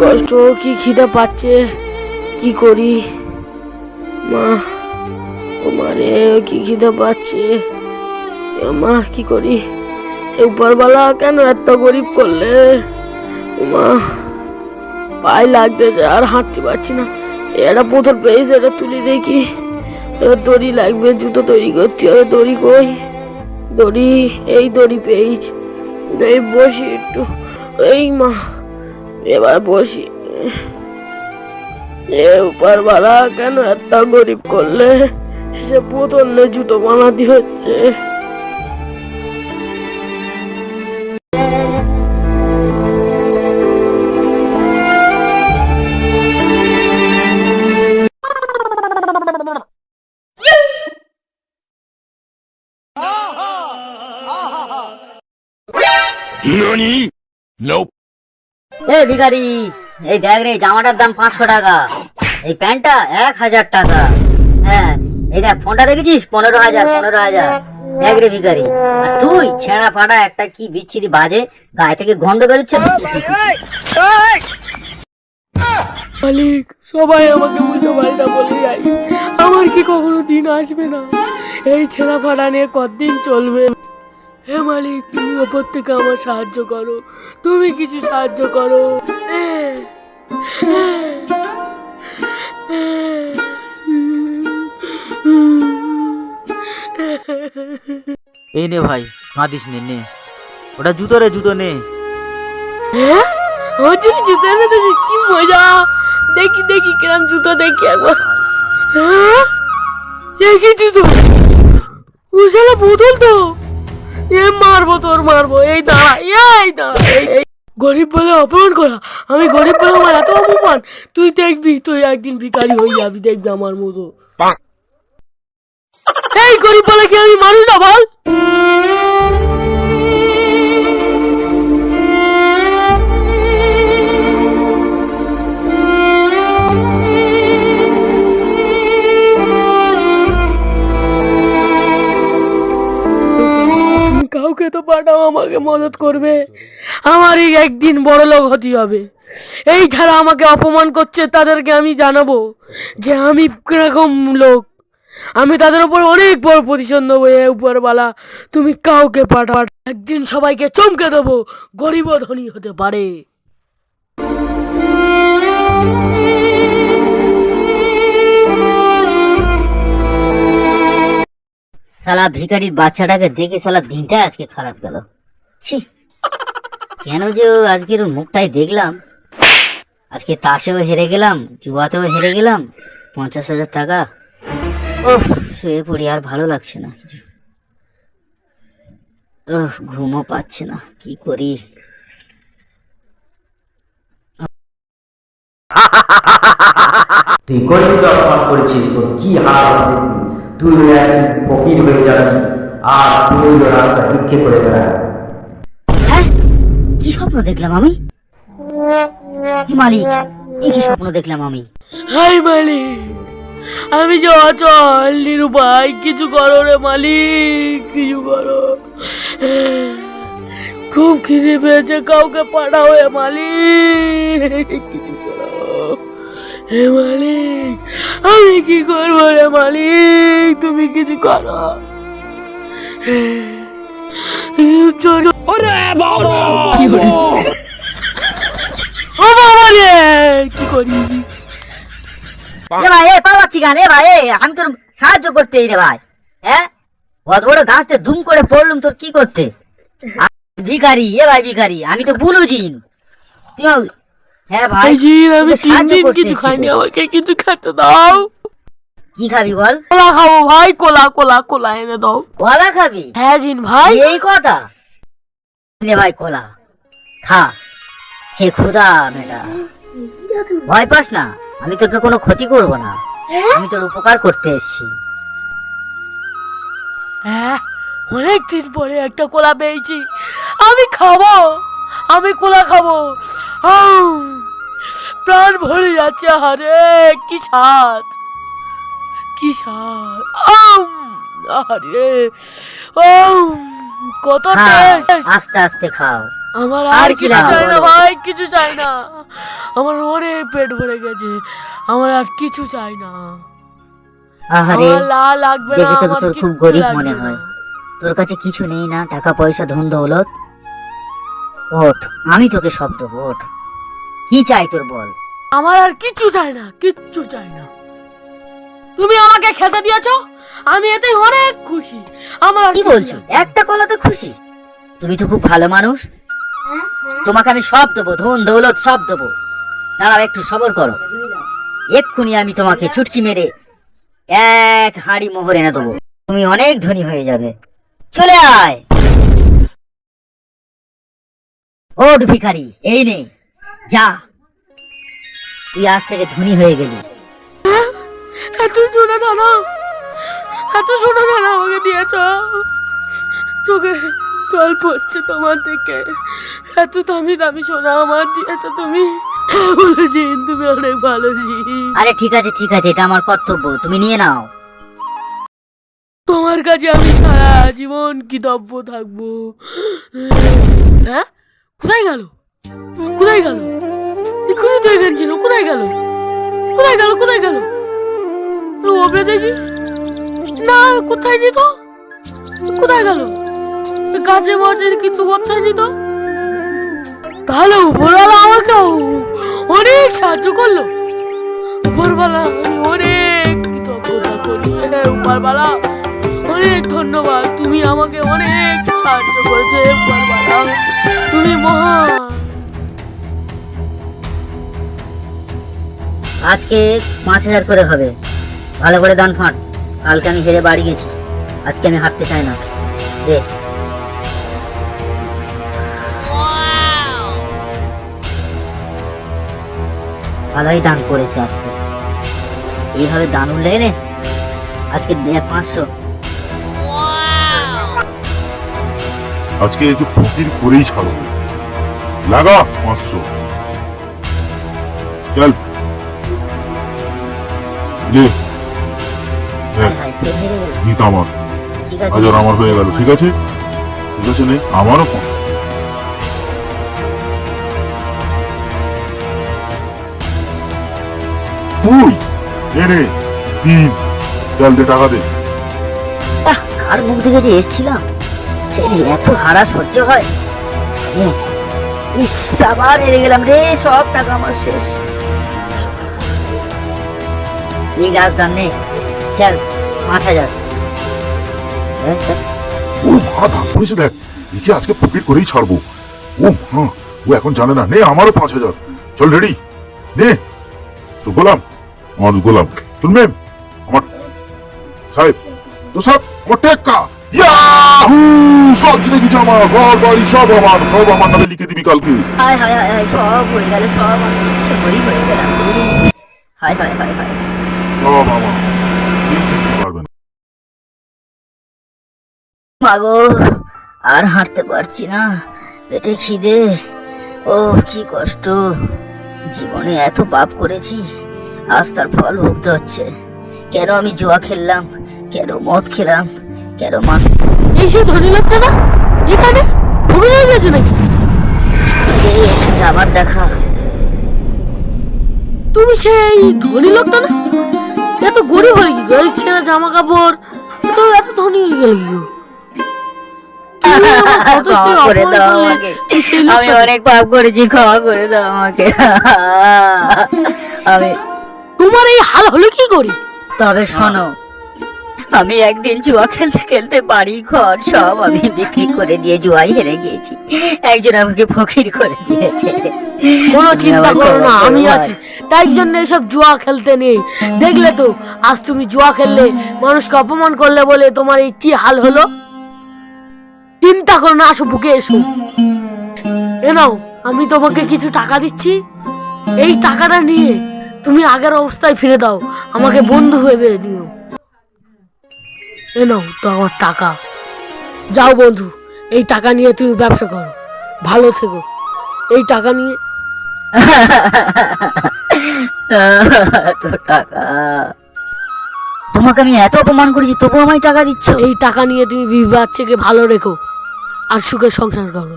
কষ্ট, কি খিদে পাচ্ছে, কি করি? মা, ও মারে কি খিদে পাচ্ছে? মা, কি করি? উপরবেলা কেন এত গরিব করলে? মা পায়ে লাগতেছে, আর হাঁটতে পারছি না। এটা বোতল পেয়েছে, এটা তুলি দেখি। দড়ি লাগবে, জুতো তৈরি করতে হবে, দড়ি কই? দড়ি, এই দড়ি পেয়েছি। এই বসি একটু। এই মা এবার বসি এ উপরওয়ালা কেন এত গরিব করলে সে নিয়ে জুতো বানাতে হচ্ছে NANI? Nope. এ ভিখারি, এই দেখ রে জামাটার দাম পাঁচশো টাকা। এই প্যান্টটা এক হাজার টাকা। হ্যাঁ এই দেখ, ফোনটা দেখেছিস? পনেরো হাজার পনেরো হাজার। দেখ রে ভিখারি, আর তুই ছেঁড়া ফাটা একটা কি বিচ্ছিরি বাজে, গায়ে থেকে গন্ধ বেরোচ্ছে। মালিক, সবাই আমাকে উল্টো পাল্টা বলে যায়। আমার কি কখনো দিন আসবে না? এই ছেঁড়া ফাড়া নিয়ে কতদিন চলবে? হে মালিক তুমি ওপর থেকে আমার সাহায্য করো। তুমি কিছু সাহায্য করো। এই নে ভাই কাঁদিস নে নে। ওটা জুতো রে জুতো নে। আমার জন্য জুতো এনে দিয়েছে কি মজা। দেখি দেখি কিরম জুতো দেখি একবার। হ্যাঁ? কি জুতো? ও শালা বোতল তো। এ মারবো তোর মারবো এই দাঁড়া এই দাঁড়া এই এই। গরিব বলে অপমান করা আমি গরিব বলে আমার এত অপমান। তুই দেখবি তুই একদিন ভিকারি হয়ে যাবি দেখবি আমার মতো। এই গরিব বলে কি আমি মানুষ না বল? তো পাঠাও আমাকে মদত করবে। আমারই একদিন বড় লোক হতে হবে। এই যারা আমাকে অপমান করছে, তাদেরকে আমি জানাব যে আমি কীরকম লোক। আমি তাদের উপর অনেক বড় প্রতিশোধ নেব, এ উপরওয়ালা। তুমি কাউকে পাঠা একদিন সবাইকে চমকে দেবো, গরিব ধনী হতে পারে। সালা ভিখারির বাচ্চাটাকে দেখে সালা দিনটা আজকে খারাপ গেল। ছি। কেন যে ও আজকের মুখটাই দেখলাম? আজকে তাসেও হেরে গেলাম, জুয়াতেও হেরে গেলাম, পঞ্চাশ হাজার টাকা। ওফ শুয়ে পড়ি, আর ভালো লাগছে না। ঘুমও পাচ্ছে না, কি করি? তুই করেছিস? তোর কি হাল? ফকির হয়ে যাবি আর রাস্তা ভিক্ষে করে বেড়াবি কি স্বপ্ন দেখলাম আমি? মালিক কি স্বপ্ন দেখলাম আমি? হাই, মালিক, আমি যে অচল, নিরুপায়, কিছু করো রে মালিক, কিছু করো। খুব খিদে পেয়েছে, কাউকে পাঠাও মালিক, কিছু করো। হে মালিক আমি কি করব রে মালিক? তুমি কিছু করো। চল, চল। ও বাবা রে কি করি? এ ভাই এ পালাচ্ছি গান এ ভাই আমি তোর সাহায্য করতে রে ভাই হ্যাঁ অত বড় গাছতে দুম করে পড়লুম তোর কি করতে? ভিখারি এ ভাই ভিখারি আমি তো বুলুজিন তুই হ্যাঁ ভাই আমি তোকে তিন দিন কিছু খাইনি আমাকে কিছু খেতে দাও। কি খাবি বল? কোলা খাব ভাই কোলা কোলা কোলা এনে দাও। কলা খাবি? হ্যাঁ জিন ভাই। এই কথা। নে ভাই কলা। খা। হে খুদা বেটা ভয় পাস না আমি তোকে কোনো ক্ষতি করব না। আমি তোর উপকার করতে এসেছি। হ্যাঁ অনেক দিন পরে একটা কোলা পেয়েছি। আমি খাব আমি কোলা খাব। আউ, প্রাণ ভরে যাচ্ছে আরে কি স্বাদ কি স্বাদ আম, আরে ও কত টেস্ট আস্তে আস্তে খাও। আমার আর কিছু চাই না ভাই কিছু চাই না। আমার অনেক পেট ভরে গেছে আমার আর কিছু চাই না। আহারে লা লাগবে না দেখে তো তোর খুব গরিব মনে হয়। তোর কাছে কিছু নেই না টাকা পয়সা ধন দৌলত। ওঠ আমি তোকে সব দেবো ওঠ। কি চাই তোর বল? আমার আর কিচ্ছু চাই না কিচ্ছু চাই না। তুমি আমাকে খেতে দিয়েছ আমি এতে অনেক খুশি। আমার আর কি কিছু বলছো? চাই। একটা কলাতে খুশি? তুমি তো খুব ভালো মানুষ। তোমাকে আমি সব দেবো ধন দৌলত সব দেবো। দাঁড়াও একটু সবর করো। এক্ষুনি আমি তোমাকে চুটকি মেরে এক হাঁড়ি মোহর এনে দেবো। তুমি অনেক ধনী হয়ে যাবে। চলে আয়! ওঠ ভিখারি এই নে। যা। তুই আজ থেকে ধনী হয়ে গেলি। এত সোনা দানা এত সোনা দানা আমাকে দিয়েছ। তোকে জল পড়ছে তোমার থেকে। এত দামি দামি সোনা আমার দিয়েছ তুমি। বলেছি তুমি অনেক ভালো জি আরে ঠিক আছে ঠিক আছে এটা আমার কর্তব্য তুমি নিয়ে নাও। তোমার কাছে আমি সারা জীবন কৃতজ্ঞ থাকব। হ্যাঁ? কোথায় গেল? কোথায় গেল? এক্ষুনি তো এখানে ছিল, কোথায় গেল? কোথায় গেল কোথায় গেল? দেখি। না, কোথায় নি তো? কোথায় গেল? গাছে মাঝে কিছু করতে নি তো? তাহলে উপরওয়ালা আমাকেও অনেক সাহায্য করল। উপরওয়ালা, অনেক কৃতজ্ঞতা করি। হ্যাঁ উপরওয়ালা, অনেক ধন্যবাদ। তুমি আমাকে অনেক সাহায্য করেছে, উপরওয়ালা। তুমি মহান। আজকে পাঁচ হাজার করে হবে। ভালো করে দান ফাঁট। কালকে আমি হেরে বাড়ি গেছি। আজকে আমি হাঁটতে চাই না। দে। ভালোই দান করেছে আজকে। এইভাবে দান উঠলে নে আজকে পাঁচশো। আজকে একটু ফকির করেই ছাড়বো লাগা পাঁচশো। চল। লে হায়। হায়, জিত আমার। হাজার আমার হয়ে গেল ঠিক আছে? ঠিক আছে নে আমারও তুই এ তিন চল দে টাকা দে। কার মুখ দেখে যে এসছিলাম? এত হারা সহ্য হয়। ইস আবার হেরে গেলাম রে সব টাকা আমার শেষ। এই নে চল পাঁচ হাজার এই, এই, ও মা দাঁত পড়েছে দেখ। একে আজকে পকেট করেই ছাড়বো। ও হ্যাঁ ও এখন জানে না। নে আমারও পাঁচ হাজার। চল রেডি। নে। তো গোলাম? আমার গোলাম। তোর মেম? আমার সাহেব? তো সব আমার টেক্কা? ইয়াহু! সব জিতে গেছে আমার। ঘর বাড়ি সব আমার। সব আমার নামে লিখে দিবি কালকে। হায় হায় হায় হায় সব হয়ে গেল সব আমি হয়ে গেলাম। হায় হায় হায় হায়। সব আমার কেউ জিততে পারবে না। মাগো আর হাঁটতে পারছি না। পেটে খিদে। ও কি কষ্ট। জীবনে এত পাপ করেছি আজ তার ফল ভুগতে হচ্ছে। কেন আমি জুয়া খেললাম? কেন মদ খেলাম? কেন মা এই সে ধনী লোকটা না? এখানে? ভুলে হয়ে গেছে নাকি? এই এর সঙ্গে আবার দেখা। তুমি সেই ধনী লোকটা না? এত গরিব হলে কি গো? ছেঁড়া জামা কাপড় তো এত ধনী হয়ে গেল কি আমি অনেক পাপ করেছি ক্ষমা করে দাও আমাকে। আমি তোমার এই হাল হলো কি করি? তবে শোনো আমি একদিন জুয়া খেলতে খেলতে বাড়ি ঘর সব আমি বিক্রি করে দিয়ে জুয়াই হেরে গিয়েছি। একজন আমাকে ফকির করে দিয়েছে। কোনো চিন্তা করো না আমি আছি। তাই জন্য এসব জুয়া খেলতে নেই। দেখলে তো আজ তুমি জুয়া খেললে মানুষকে অপমান করলে বলে তোমার এই কি হাল হলো? চিন্তা করো না আসো বুকে এসো। এ নাও আমি তোমাকে কিছু টাকা দিচ্ছি। এই টাকাটা নিয়ে তুমি আগের অবস্থায় ফিরে দাও। আমাকে বন্ধু ভেবে নিও। এ নাও তো আমার টাকা। যাও বন্ধু এই টাকা নিয়ে তুমি ব্যবসা করো। ভালো থেকো। এই টাকা নিয়ে টাকা। তোমাকে আমি এত অপমান করেছি তবু আমায় টাকা দিচ্ছ? এই টাকা নিয়ে তুমি বাচ্চাকে ভালো রেখো আর সুখে সংসার করো।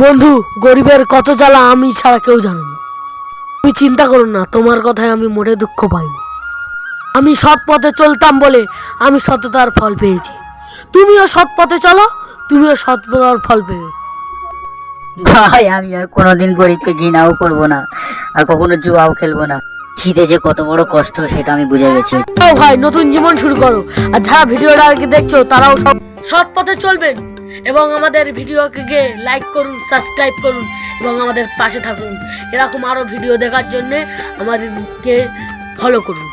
বন্ধু গরিবের কত জ্বালা আমি ছাড়া কেউ জানে না। তুমি চিন্তা করো না তোমার কথায় আমি মোটে দুঃখ পাইনি। আমি সৎ পথে চলতাম বলে আমি সততার ফল পেয়েছি। তুমিও সৎ পথে চলো তুমিও সৎ পথার ফল পেয়ে। ভাই আমি আর কোনোদিন গরিবকে ঘৃণাও করব না আর কখনো জুয়াও খেলব না। খিদে যে কত বড় কষ্ট সেটা আমি বুঝে গেছি। তো ভাই নতুন জীবন শুরু করো। আর যারা ভিডিওটা আর কি দেখছ তারাও সব সৎ পথে চলবেন। এবং আমাদের ভিডিওকে লাইক করুন সাবস্ক্রাইব করুন এবং আমাদের পাশে থাকুন। এরকম আরও ভিডিও দেখার জন্য আমাদেরকে ফলো করুন।